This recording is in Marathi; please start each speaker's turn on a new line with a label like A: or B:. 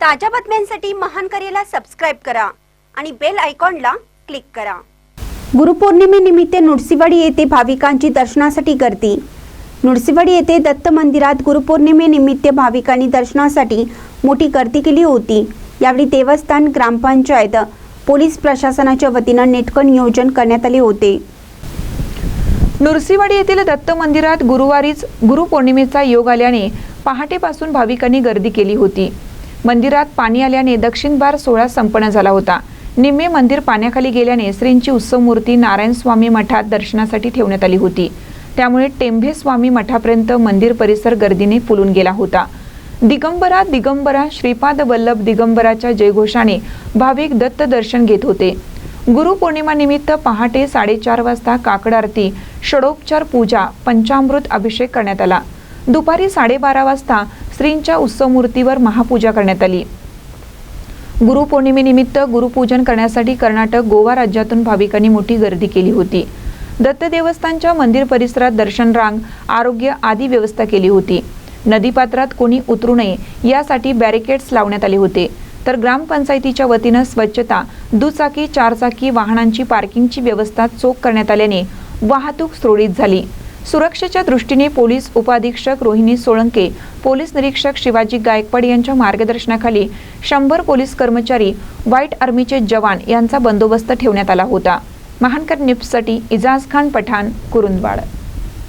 A: ताज्या बातम्यांसाठी महान करेला सबस्क्राईब करा आणि बेल आयकॉनला क्लिक करा. गुरुपौर्णिमेनिमित्त नुडसीवाडी येथे भाविकांची दर्शनासाठी गर्दी. नुडसीवाडी येथे दत्त मंदिरात गुरुपौर्णिमेनिमित्त भाविकांनी दर्शनासाठी मोठी गर्दी केली होती. यावेळी देवस्थान ग्रामपंचायत पोलीस प्रशासनाच्या वतीनं नेटकं नियोजन करण्यात आले होते.
B: नुरसीवाडी येथील दत्त मंदिरात गुरुवारीच गुरुपौर्णिमेचा योग आल्याने पहाटेपासून भाविकांनी गर्दी केली होती. मंदिरात पाणी आल्याने दक्षिण बार सोहळा संपन्न झाला होता. निम्मे मंदिर पाण्याखाली गेल्याने श्रींची उत्सव मूर्ती नारायण स्वामी मठात दर्शनासाठी ठेवण्यात आली होती. त्यामुळे टेंभे स्वामी मठापर्यंत मंदिर परिसर गर्दीने फुलून गेला होता. दिगंबरा दिगंबरा श्रीपाद वल्लभ दिगंबराच्या जयघोषाने भाविक दत्त दर्शन घेत होते. गुरुपौर्णिमानिमित्त पहाटे साडेचार वाजता काकड आरती षडोपचार पूजा पंचामृत अभिषेक करण्यात आला. दुपारी साडेबारा वाजता श्रींच्या उत्सव मूर्तीवर महापूजा करण्यात आली. गुरुपौर्णिमेनिमित्त गुरुपूजन करण्यासाठी कर्नाटक गोवा राज्यातून भाविकांनी मोठी गर्दी केली होती. दत्त देवस्थानच्या मंदिर परिसरात दर्शन रांग आरोग्य आदी व्यवस्था केली होती. नदीपात्रात कोणी उतरू नये यासाठी बॅरिकेड्स लावण्यात आले होते. तर ग्रामपंचायतीच्या वतीनं स्वच्छता दुचाकी चारचाकी वाहनांची पार्किंगची व्यवस्था चोख करण्यात आल्याने वाहतूक सुरळीत झाली. सुरक्षेच्या दृष्टीने पोलीस उपाधीक्षक रोहिणी सोळंके पोलीस निरीक्षक शिवाजी गायकवाड यांच्या मार्गदर्शनाखाली शंभर पोलीस कर्मचारी व्हाईट आर्मीचे जवान यांचा बंदोबस्त ठेवण्यात आला होता. महानकर निप्ससाठी इजाज खान पठाण कुरुंदवाड.